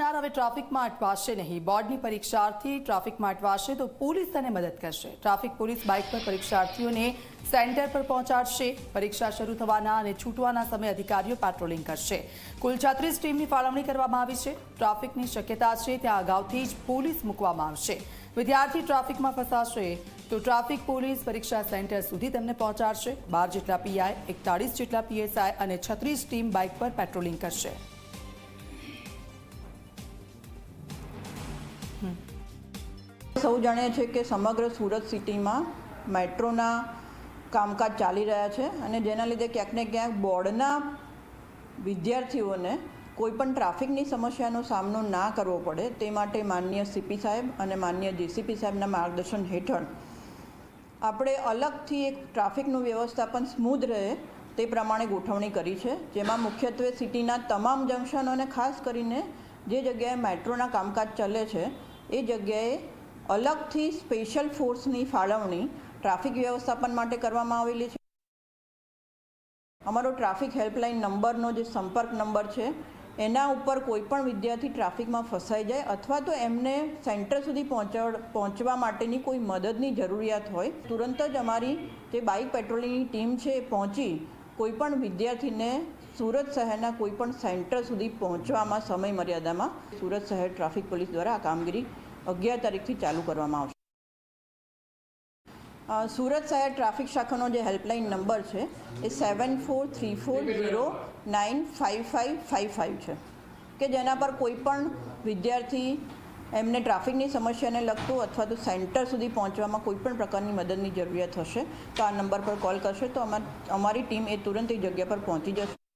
આપનાર હવે ટ્રાફિકમાં અટવાશે નહીં. બોર્ડની પરીક્ષાર્થી ટ્રાફિકમાં અટવાશે તો પોલીસ તેને મદદ કરશે. ટ્રાફિક પોલીસ બાઇક પર પરીક્ષાર્થીઓને સેન્ટર પર પહોંચાડશે. પરીક્ષા શરૂ થવાના અને છૂટવાના સમયે અધિકારીઓ પેટ્રોલિંગ કરશે. કુલ છત્રીસ ટીમની ફાળવણી કરવામાં આવી છે. ટ્રાફિકની શક્યતા છે ત્યાં અગાઉથી જ પોલીસ મૂકવામાં આવશે. વિદ્યાર્થી ટ્રાફિકમાં ફસાશે તો ટ્રાફિક પોલીસ પરીક્ષા સેન્ટર સુધી તેમને પહોંચાડશે. બાર જેટલા પીઆઈ, એકતાળીસ જેટલા પીએસઆઈ અને છત્રીસ ટીમ બાઇક પર પેટ્રોલિંગ કરશે. સૌ જાણીએ છીએ કે સમગ્ર સુરત સિટીમાં મેટ્રોના કામકાજ ચાલી રહ્યા છે અને જેના લીધે ક્યાંક ને ક્યાંક બોર્ડના વિદ્યાર્થીઓને કોઈપણ ટ્રાફિકની સમસ્યાનો સામનો ના કરવો પડે તે માટે માનનીય સીપી સાહેબ અને માનનીય જીસીપી સાહેબના માર્ગદર્શન હેઠળ આપણે અલગથી એક ટ્રાફિકનું વ્યવસ્થાપન સ્મૂધ રહે તે પ્રમાણે ગોઠવણી કરી છે, જેમાં મુખ્યત્વે સિટીના તમામ જંકશનો ખાસ કરીને જે જગ્યાએ મેટ્રોના કામકાજ ચાલે છે એ જગ્યાએ અલગથી સ્પેશિયલ ફોર્સની ફાળવણી ટ્રાફિક વ્યવસ્થાપન માટે કરવામાં આવેલી છે. અમારો ટ્રાફિક હેલ્પલાઇન નંબરનો જે સંપર્ક નંબર છે, એના ઉપર કોઈ પણ વિદ્યાર્થી ટ્રાફિકમાં ફસાઈ જાય અથવા તો એમને સેન્ટર સુધી પહોંચાડ, પહોંચવા માટેની કોઈ મદદની જરૂરિયાત હોય, તુરંત જ અમારી જે બાઇક પેટ્રોલિંગની ટીમ છે એ પહોંચી કોઈ પણ વિદ્યાર્થીને સુરત શહેરના કોઈ પણ સેન્ટર સુધી પહોંચવામાં સમય મર્યાદામાં સુરત શહેર ટ્રાફિક પોલીસ દ્વારા આ કામગીરી અગિયાર તારીખથી ચાલુ કરવામાં આવશે. સુરત શહેર ટ્રાફિક શાખાનો જે હેલ્પલાઇન નંબર છે, એ seven four three four zero nine five five five five છે. કે જેના પર કોઈ પણ વિદ્યાર્થી એમને ટ્રાફિકની સમસ્યાને લગતું અથવા તો સેન્ટર સુધી પહોંચવામાં કોઈ પણ પ્રકારની મદદની જરૂરિયાત હશે, તો આ નંબર પર કોલ કરશે. તો અમાર- અમારી ટીમ એ તુરંત એ જગ્યા પર પહોંચી જશે.